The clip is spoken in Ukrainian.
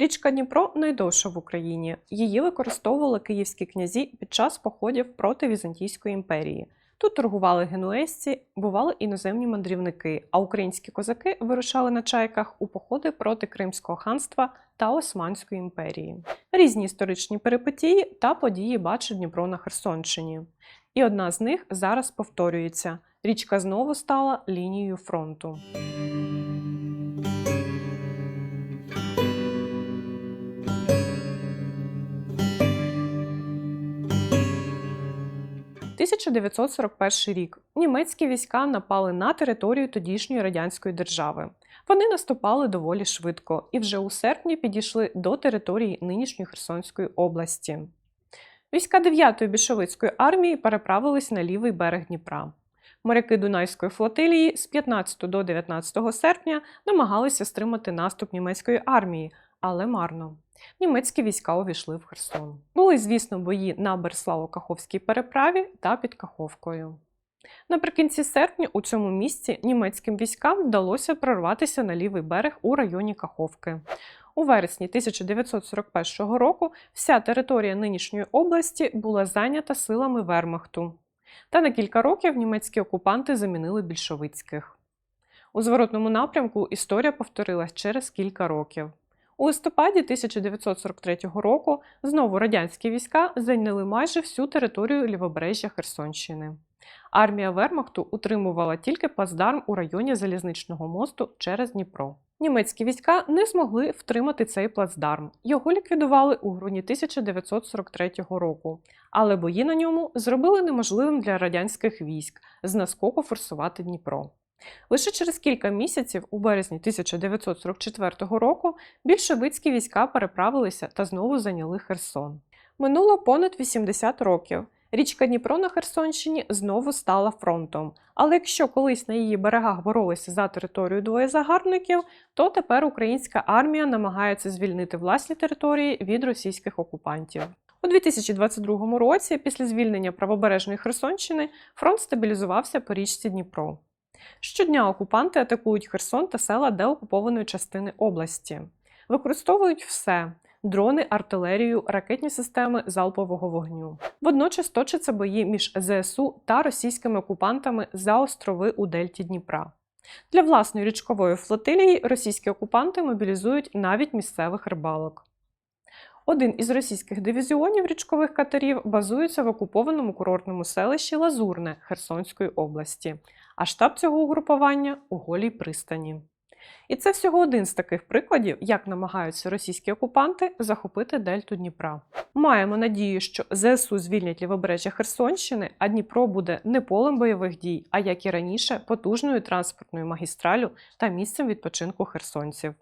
Річка Дніпро найдовша в Україні. Її використовували київські князі під час походів проти Візантійської імперії. Тут торгували генуезці, бували іноземні мандрівники, а українські козаки вирушали на чайках у походи проти Кримського ханства та Османської імперії. Різні історичні перипетії та події бачив Дніпро на Херсонщині. І одна з них зараз повторюється: річка знову стала лінією фронту. – 1941 рік німецькі війська напали на територію тодішньої радянської держави. Вони наступали доволі швидко і вже у серпні підійшли до території нинішньої Херсонської області. Війська 9-ї більшовицької армії переправились на лівий берег Дніпра. Моряки Дунайської флотилії з 15 до 19 серпня намагалися стримати наступ німецької армії, але марно. Німецькі війська увійшли в Херсон. Були, звісно, бої на Берславо-Каховській переправі та під Каховкою. Наприкінці серпня у цьому місці німецьким військам вдалося прорватися на лівий берег у районі Каховки. У вересні 1941 року вся територія нинішньої області була зайнята силами Вермахту. Та на кілька років німецькі окупанти замінили більшовицьких. У зворотному напрямку історія повторилась через кілька років. У листопаді 1943 року знову радянські війська зайняли майже всю територію лівобережжя Херсонщини. Армія Вермахту утримувала тільки плацдарм у районі залізничного мосту через Дніпро. Німецькі війська не змогли втримати цей плацдарм. Його ліквідували у грудні 1943 року, але бої на ньому зробили неможливим для радянських військ з наскоку форсувати Дніпро. Лише через кілька місяців, у березні 1944 року, більшовицькі війська переправилися та знову зайняли Херсон. Минуло понад 80 років. Річка Дніпро на Херсонщині знову стала фронтом. Але якщо колись на її берегах боролися за територію двоє загарбників, то тепер українська армія намагається звільнити власні території від російських окупантів. У 2022 році, після звільнення правобережної Херсонщини, фронт стабілізувався по річці Дніпро. Щодня окупанти атакують Херсон та села деокупованої частини області. Використовують все дрони, артилерію, ракетні системи залпового вогню. Водночас точаться бої між ЗСУ та російськими окупантами за острови у Дельті Дніпра. Для власної річкової флотилії російські окупанти мобілізують навіть місцевих рибалок. Один із російських дивізіонів річкових катерів базується в окупованому курортному селищі Лазурне Херсонської області, а штаб цього угрупування у голій пристані. І це всього один з таких прикладів, як намагаються російські окупанти захопити дельту Дніпра. Маємо надію, що ЗСУ звільнять лівобережжя Херсонщини, а Дніпро буде не полем бойових дій, а як і раніше, потужною транспортною магістралю та місцем відпочинку херсонців.